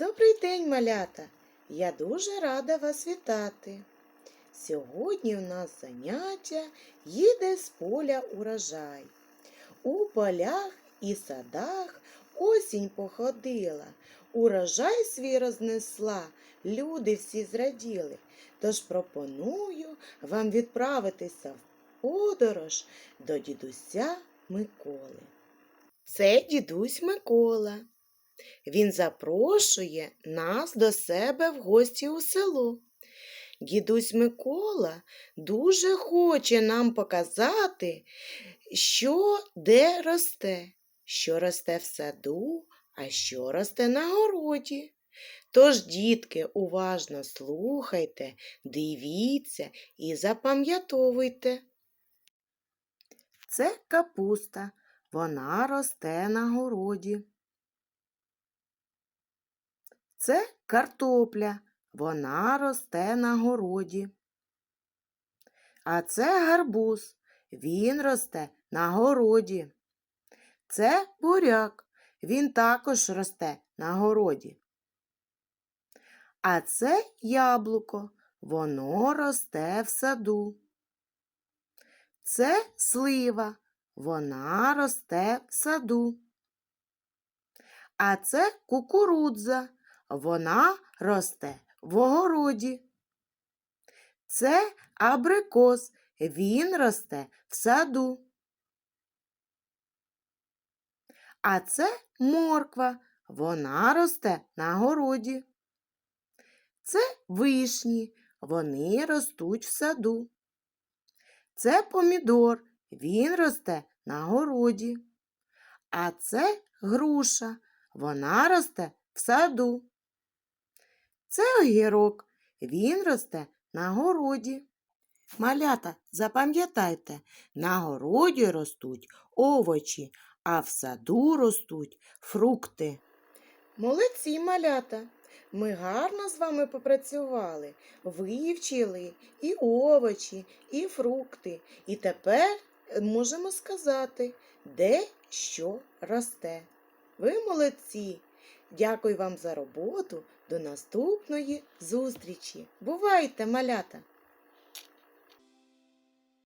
Добрий день, малята! Я дуже рада вас вітати. Сьогодні у нас заняття їде з поля урожай. У полях і садах осінь походила, урожай свій рознесла, люди всі зраділи. Тож пропоную вам відправитися в подорож до дідуся Миколи. Це дідусь Микола. Він запрошує нас до себе в гості у село. Дідусь Микола дуже хоче нам показати, що де росте, що росте в саду, а що росте на городі. Тож, дітки, уважно слухайте, дивіться і запам'ятовуйте. Це капуста, вона росте на городі. Це картопля, вона росте на городі. А це гарбуз, він росте на городі. Це буряк, він також росте на городі. А це яблуко, воно росте в саду. Це слива, вона росте в саду. А це кукурудза, вона росте в огороді. Це абрикос, він росте в саду. А це морква, вона росте на городі. Це вишні, вони ростуть в саду. Це помідор, він росте на городі. А це груша, вона росте в саду. Це огірок, він росте на городі. Малята, запам'ятайте, на городі ростуть овочі, а в саду ростуть фрукти. Молодці, малята! Ми гарно з вами попрацювали, вивчили і овочі, і фрукти. І тепер можемо сказати, де що росте. Ви молодці! Дякую вам за роботу. До наступної зустрічі. Бувайте, малята!